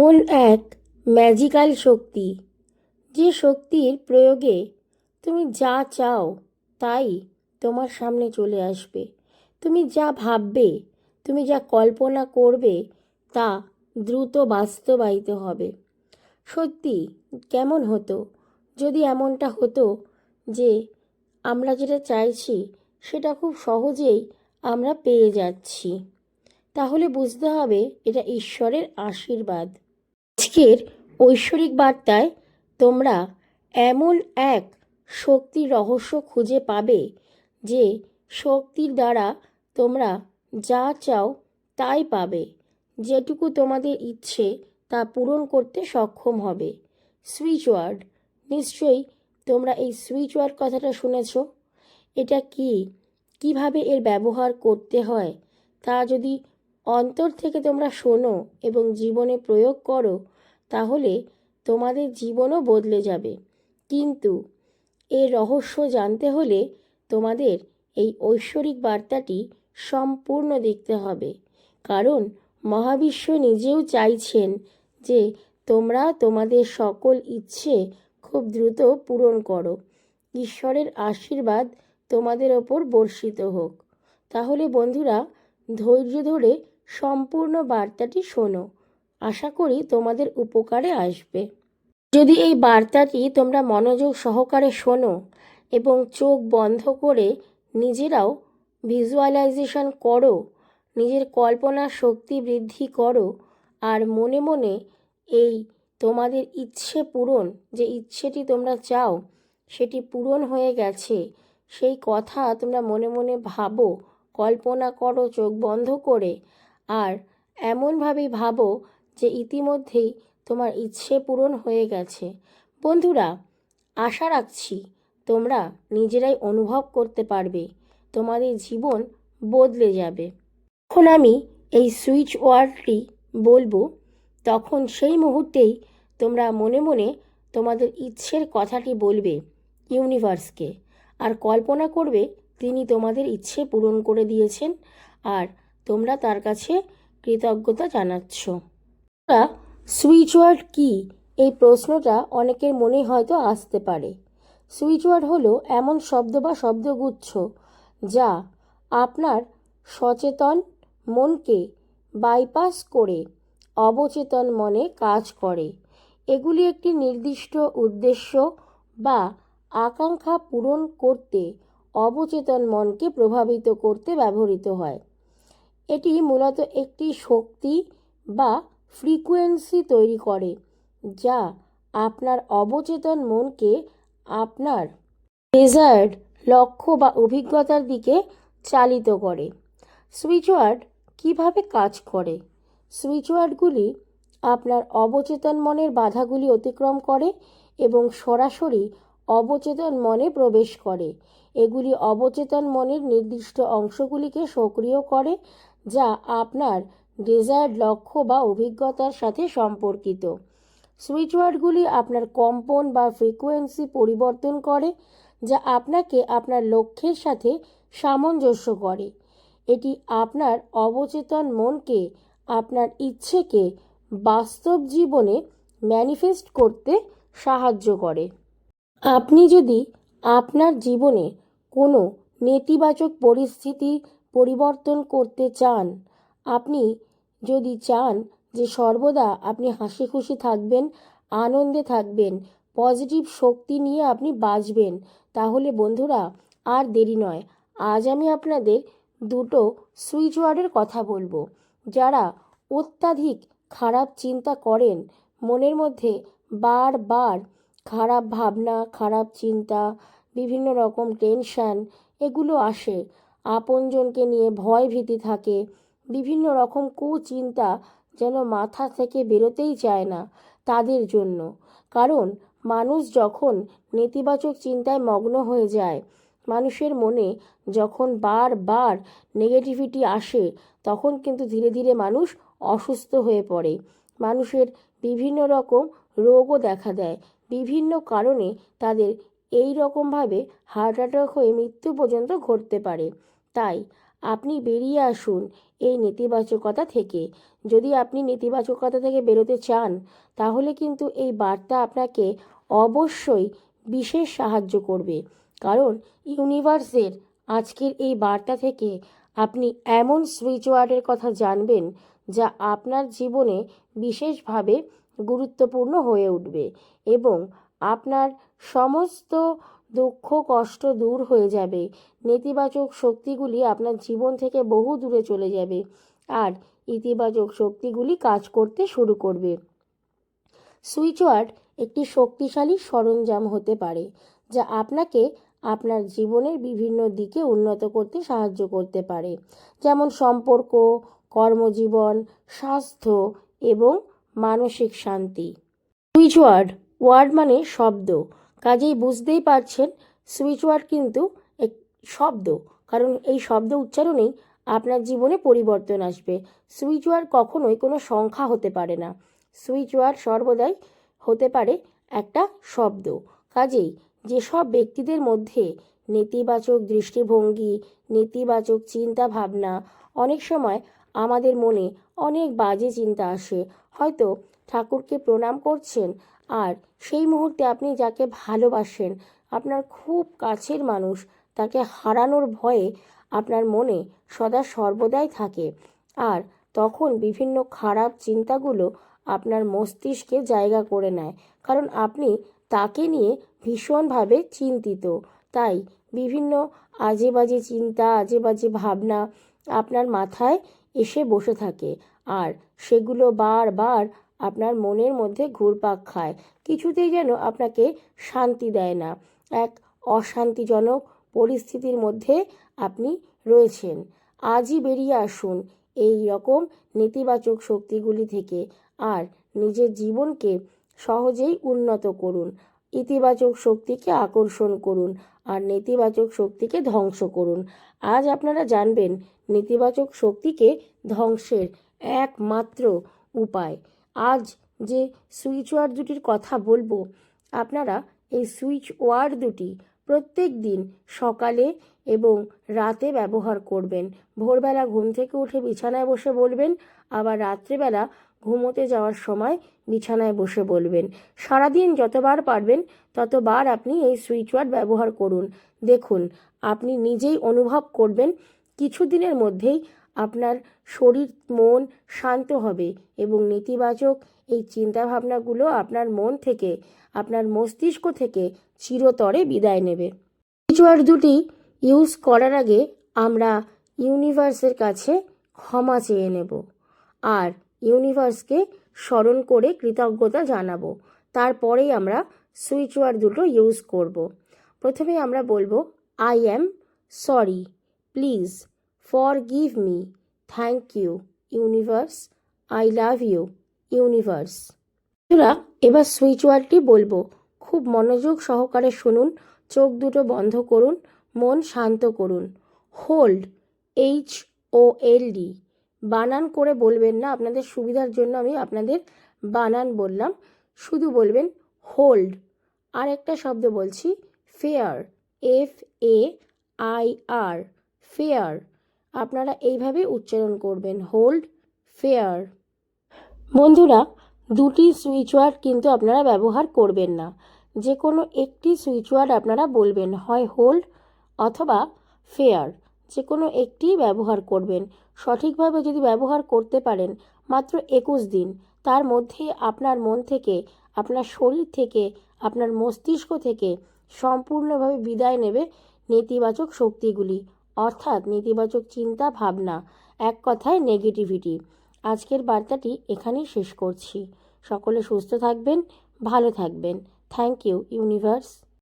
মন এক ম্যাজিক্যাল শক্তি। যে শক্তির প্রয়োগে তুমি যা চাও তাই তোমার সামনে চলে আসবে। তুমি যা ভাববে, তুমি যা কল্পনা করবে তা দ্রুত বাস্তবায়িত হবে। সত্যি, কেমন হতো? যদি এমনটা হতো যে আমরা যেটা চাইছি, সেটা খুব সহজেই আমরা পেয়ে যাচ্ছি। তাহলে বুঝতে হবে এটা ঈশ্বরের আশীর্বাদ। আজকের ঐশ্বরিক বার্তায় তোমরা এমন এক শক্তির রহস্য খুঁজে পাবে যে শক্তির দ্বারা তোমরা যা চাও তাই পাবে। যেটুকু তোমাদের ইচ্ছে, তা পূরণ করতে সক্ষম হবে। Switch word. নিশ্চয়ই তোমরা এই সুইচ ওয়ার্ড কথাটা শুনেছ। এটা কি? কীভাবে এর ব্যবহার করতে হয়? তা যদি অন্তর থেকে তোমরা শোনো এবং জীবনে প্রয়োগ করো তাহলে তোমাদের জীবনও বদলে যাবে। কিন্তু এর রহস্য জানতে হলে তোমাদের এই ঐশ্বরিক বার্তাটি সম্পূর্ণ দেখতে হবে। কারণ মহাবিশ্ব নিজেও চাইছেন যে তোমরা তোমাদের সকল ইচ্ছে খুব দ্রুত পূরণ করো। ঈশ্বরের আশীর্বাদ তোমাদের ওপর বর্ষিত হোক। তাহলে বন্ধুরা, ধৈর্য ধরে সম্পূর্ণ বার্তাটি শোনো। আশা করি তোমাদের উপকারে আসবে। যদি এই বার্তাটি তোমরা মনোযোগ সহকারে শোনো এবং চোখ বন্ধ করে নিজেরাও ভিজুয়ালাইজেশন করো, নিজের কল্পনা শক্তি বৃদ্ধি করো আর মনে মনে এই তোমাদের ইচ্ছে পূরণ, যে ইচ্ছেটি তোমরা চাও সেটি পূরণ হয়ে গেছে, সেই কথা তোমরা মনে মনে ভাবো, কল্পনা করো, চোখ বন্ধ করে। আর এমনভাবেই ভাবো যে ইতিমধ্যেই তোমার ইচ্ছে পূরণ হয়ে গেছে। বন্ধুরা, আশা রাখছি তোমরা নিজেরাই অনুভব করতে পারবে, তোমাদের জীবন বদলে যাবে। যখন আমি এই সুইচ ওয়ার্ডটি বলব, তখন সেই মুহূর্তেই তোমরা মনে মনে তোমাদের ইচ্ছের কথাটি বলবে ইউনিভার্সকে, আর কল্পনা করবে তিনি তোমাদের ইচ্ছে পূরণ করে দিয়েছেন, আর তোমরা তার কাছে কৃতজ্ঞতা জানাচ্ছ। সুইচ ওয়ার্ড কী? এই প্রশ্নটা অনেকের মনে হয়তো আসতে পারে। সুইচ ওয়ার্ড হলো এমন শব্দ বা শব্দগুচ্ছ যা আপনার সচেতন মনকে বাইপাস করে অবচেতন মনে কাজ করে। এগুলি একটি নির্দিষ্ট উদ্দেশ্য বা আকাঙ্ক্ষা পূরণ করতে অবচেতন মনকে প্রভাবিত করতে ব্যবহৃত হয়। এটি মূলত একটি শক্তি বা ফ্রিকোয়েন্সি তৈরি করে, যা আপনার অবচেতন মনকে আপনার ডেজায়ার্ড লক্ষ্য বা অভিজ্ঞতার দিকে চালিত করে। সুইচওয়ার্ড কীভাবে কাজ করে? সুইচওয়ার্ডগুলি আপনার অবচেতন মনের বাধাগুলি অতিক্রম করে এবং সরাসরি অবচেতন মনে প্রবেশ করে। এগুলি অবচেতন মনের নির্দিষ্ট অংশগুলিকে সক্রিয় করে, যা আপনার ডেজায়ার্ড লক্ষ্য বা অভিজ্ঞতার সাথে সম্পর্কিত। সুইচওয়ার্ডগুলি আপনার কম্পন বা ফ্রিকোয়েন্সি পরিবর্তন করে, যা আপনাকে আপনার লক্ষ্যের সাথে সামঞ্জস্য করে। এটি আপনার অবচেতন মনকে, আপনার ইচ্ছেকে বাস্তব জীবনে ম্যানিফেস্ট করতে সাহায্য করে। আপনি যদি আপনার জীবনে কোনো নেতিবাচক পরিস্থিতি পরিবর্তন করতে চান, আপনি যদি চান যে সর্বদা আপনি হাসি খুশি থাকবেন, আনন্দে থাকবেন, পজিটিভ শক্তি নিয়ে আপনি বাঁচবেন, তাহলে বন্ধুরা আর দেরি নয়। আজ আমি আপনাদের দুটো সুইচ ওয়ার্ডের কথা বলব। যারা অত্যাধিক খারাপ চিন্তা করেন, মনের মধ্যে বারবার খারাপ ভাবনা, খারাপ চিন্তা, বিভিন্ন রকম টেনশান, এগুলো আসে। আপনজনকে নিয়ে ভয় ভীতি থাকে বিভিন্ন রকম কুচিন্তা যেন মাথা থেকে বেরোতেই চায় না তাদের জন্য। কারণ মানুষ যখন নেতিবাচক চিন্তায় মগ্ন হয়ে যায়, মানুষের মনে যখন বারবার নেগেটিভিটি আসে, তখন কিন্তু ধীরে ধীরে মানুষ অসুস্থ হয়ে পড়ে। মানুষের বিভিন্ন রকম রোগও দেখা দেয়। বিভিন্ন কারণে তাদের এই রকমভাবে হার্ট অ্যাটাক হয়ে মৃত্যু পর্যন্ত ঘটতে পারে। তাই আপনি বেরিয়ে আসুন এই নেতিবাচকতা থেকে। যদি আপনি নেতিবাচকতা থেকে বেরোতে চান, তাহলে কিন্তু এই বার্তা আপনাকে অবশ্যই বিশেষ সাহায্য করবে। কারণ ইউনিভার্সের আজকের এই বার্তা থেকে আপনি এমন সুইচ ওয়ার্ডের কথা জানবেন, যা আপনার জীবনে বিশেষভাবে গুরুত্বপূর্ণ হয়ে উঠবে এবং আপনার সমস্ত দুঃখ, কষ্ট দূর হয়ে যাবে। নেতিবাচক শক্তিগুলি আপনার জীবন থেকে বহু দূরে চলে যাবে আর ইতিবাচক শক্তিগুলি কাজ করতে শুরু করবে। সুইচ ওয়ার্ড একটি শক্তিশালী সরঞ্জাম হতে পারে, যা আপনাকে আপনার জীবনের বিভিন্ন দিকে উন্নত করতে সাহায্য করতে পারে, যেমন সম্পর্ক, কর্মজীবন, স্বাস্থ্য এবং মানসিক শান্তি। সুইচ ওয়ার্ড ওয়ার্ড মানে শব্দ। কাজেই বুঝতেই পারছেন সুইচ ওয়ার্ড কিন্তু এক শব্দ। কারণ এই শব্দ উচ্চারণেই আপনার জীবনে পরিবর্তন আসবে। সুইচ ওয়ার্ড কখনোই কোনো সংখ্যা হতে পারে না। সুইচ ওয়ার্ড সর্বদাই হতে পারে একটা শব্দ। কাজেই যেসব ব্যক্তিদের মধ্যে নেতিবাচক দৃষ্টিভঙ্গি, নেতিবাচক চিন্তা ভাবনা অনেক সময় আমাদের মনে অনেক বাজে চিন্তা আসে। হয়তো ঠাকুরকে প্রণাম করছেন আর সেই মুহূর্তে আপনি যাকে ভালোবাসেন, আপনার খুব কাছের মানুষ, তাকে হারানোর ভয়ে আপনার মনে সদা সর্বদাই থাকে। আর তখন বিভিন্ন খারাপ চিন্তাগুলো আপনার মস্তিষ্কে জায়গা করে নেয়, কারণ আপনি তাকে নিয়ে ভীষণভাবে চিন্তিত। তাই বিভিন্ন আজে বাজে চিন্তা আজে বাজে ভাবনা আপনার মাথায় এসে বসে থাকে, আর সেগুলো বারবার আপনার মনের মধ্যে ঘুরপাক খায়। কিছুতেই যেন আপনাকে শান্তি দেয় না। এক অশান্তিজনক পরিস্থিতির মধ্যে আপনি রয়েছেন। আজই বেরিয়ে আসুন এই রকম নেতিবাচক শক্তিগুলি থেকে আর নিজের জীবনকে সহজেই উন্নত করুন। ইতিবাচক শক্তিকে আকর্ষণ করুন আর নেতিবাচক শক্তিকে ধ্বংস করুন। আজ আপনারা জানবেন, নেতিবাচক শক্তিকে ধ্বংসের একমাত্র উপায়। আজ যে সুইচ ওয়ার্ড দুটির কথা বলব, আপনারা এই সুইচ ওয়ার্ড দুটি প্রত্যেক দিন সকালে এবং রাতে ব্যবহার করবেন। ভোরবেলা ঘুম থেকে উঠে বিছানায় বসে বলবেন, আবার রাত্রেবেলা ঘুমোতে যাওয়ার সময় বিছানায় বসে বলবেন। সারাদিন যতবার পারবেন ততবার আপনি এই সুইচ ওয়ার্ড ব্যবহার করুন। দেখুন, আপনি নিজেই অনুভব করবেন, কিছুদিনের মধ্যেই আপনার শরীর, মন শান্ত হবে এবং নেতিবাচক এই চিন্তাভাবনাগুলো আপনার মন থেকে, আপনার মস্তিষ্ক থেকে চিরতরে বিদায় নেবে। রিচুয়াল দুটি ইউজ করার আগে আমরা ইউনিভার্সের কাছে ক্ষমা চেয়ে নেব আর ইউনিভার্সকে স্মরণ করে কৃতজ্ঞতা জানাব। তারপরেই আমরা সুইচ ওয়ার্ড দুটো ইউজ করব। প্রথমে আমরা বলব I am sorry please forgive me thank you universe I love you universe বন্ধুরা, এবার সুইচ ওয়ার্ডটি বলব। খুব মনোযোগ সহকারে শুনুন, চোখ দুটো বন্ধ করুন, মন শান্ত করুন। Hold H O L D বানান করে বলবেন না, আপনাদের সুবিধার জন্য আমি আপনাদের বানান বললাম। শুধু বলবেন হোল্ড আর একটা শব্দ বলছি fair F A I R fair আপনারা এইভাবে উচ্চারণ করবেন। হোল্ড ফেয়ার বন্ধুরা, দুটি সুইচ ওয়ার্ড কিন্তু আপনারা ব্যবহার করবেন না। যে কোনো একটি সুইচ ওয়ার্ড আপনারা বলবেন, হয় হোল্ড অথবা ফেয়ার যে কোনো একটি ব্যবহার করবেন। সঠিকভাবে যদি ব্যবহার করতে পারেন, মাত্র একুশ দিন। তার মধ্যে আপনার মন থেকে, আপনার শরীর থেকে, আপনার মস্তিষ্ক থেকে সম্পূর্ণভাবে বিদায় নেবে নেতিবাচক শক্তিগুলি। অর্থাৎ নেতিবাচক চিন্তা, ভাবনা, এক কথায় নেগেটিভিটি আজকের বার্তাটি এখানেই শেষ করছি। সকলে সুস্থ থাকবেন, ভালো থাকবেন। Thank you universe